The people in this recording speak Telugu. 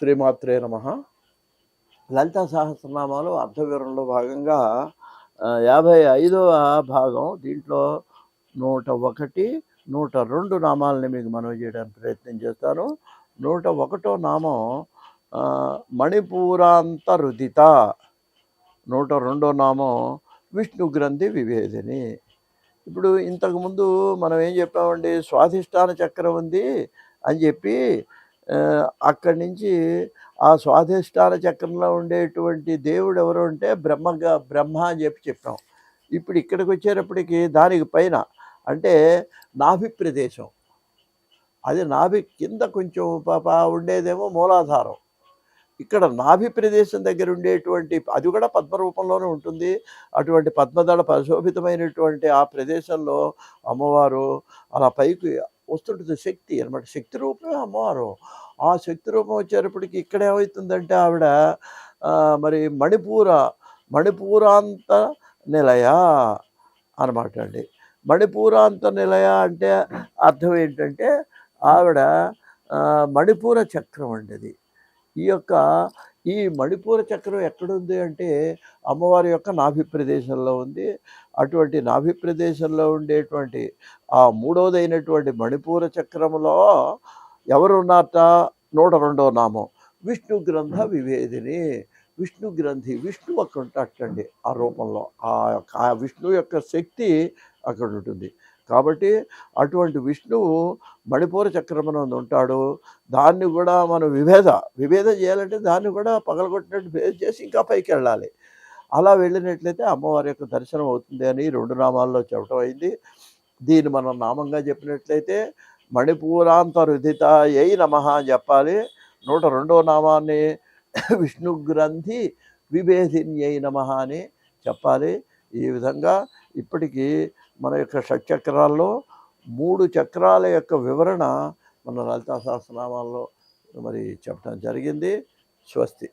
శ్రీమాత్రే నమ. లలిత సహస్రనామాలు అర్థ భాగంగా యాభై ఐదవ భాగం దీంట్లో నూట ఒకటి నూట రెండు నామాలని మీకు మనవి చేయడానికి ప్రయత్నం చేస్తాను. నూట ఒకటో నామం మణిపూరాంత రుదిత. నూట రెండో నామం విష్ణు గ్రంథి విభేదిని. ఇప్పుడు ఇంతకుముందు మనం ఏం చెప్పామండి? స్వాధిష్టాన చక్రం ఉంది అని చెప్పి అక్కడి నుంచి ఆ స్వాధిష్టాన చక్రంలో ఉండేటువంటి దేవుడు ఎవరు అంటే బ్రహ్మగా బ్రహ్మ అని చెప్పి చెప్పాం. ఇప్పుడు ఇక్కడికి వచ్చేటప్పటికి దానికి పైన అంటే నాభి ప్రదేశం. అది నాభి కింద కొంచెం పాప ఉండేదేమో మూలాధారం. ఇక్కడ నాభి ప్రదేశం దగ్గర ఉండేటువంటి అది కూడా పద్మ రూపంలోనే ఉంటుంది. అటువంటి పద్మదళ పరిశోభితమైనటువంటి ఆ ప్రదేశంలో అమ్మవారు అలా పైకి వస్తుంటుంది శక్తి అనమాట శక్తి రూపమే అమ్మవారు. ఆ శక్తి రూపం వచ్చేటప్పటికి ఇక్కడ ఏమవుతుందంటే ఆవిడ మరి మణిపూర మణిపూరాంత నిలయ అనమాట అండి. మణిపూరాంత నిలయ అంటే అర్థం ఏంటంటే ఆవిడ మణిపూర చక్రం అండి అది. ఈ యొక్క ఈ మణిపూర చక్రం ఎక్కడుంది అంటే అమ్మవారి యొక్క నాభి ప్రదేశంలో ఉంది. అటువంటి నాభి ప్రదేశంలో ఉండేటువంటి ఆ మూడవదైనటువంటి మణిపూర చక్రములో ఎవరున్నారట? నూట రెండో నామం. విష్ణు గ్రంథ వివేదిని. విష్ణు గ్రంథి విష్ణు అక్కడ ఉంటాటండి ఆ రూపంలో. ఆ యొక్క ఆ విష్ణు యొక్క శక్తి అక్కడ ఉంటుంది కాబట్టి అటువంటి విష్ణువు మణిపూర చక్రమునందు ఉంటాడు. దాన్ని కూడా మనం విభేద విభేద చేయాలంటే దాన్ని కూడా పగలగొట్టినట్టు భేద చేసి ఇంకా పైకి వెళ్ళాలి. అలా వెళ్ళినట్లయితే అమ్మవారి యొక్క దర్శనం అవుతుంది అని రెండు నామాల్లో చెప్పడం అయింది. దీన్ని మనం నామంగా చెప్పినట్లయితే మణిపూరాంతరుదిత ఏ నమ అని చెప్పాలి. నూట రెండో నామాన్ని విష్ణుగ్రంథి విభేదిన్యై నమ అని చెప్పాలి. ఈ విధంగా ఇప్పటికీ మన యొక్క షట్చక్రాల్లో మూడు చక్రాల యొక్క వివరణ మన లలితా సహస్రనామాల్లో మరి చెప్పడం జరిగింది. స్వస్తి.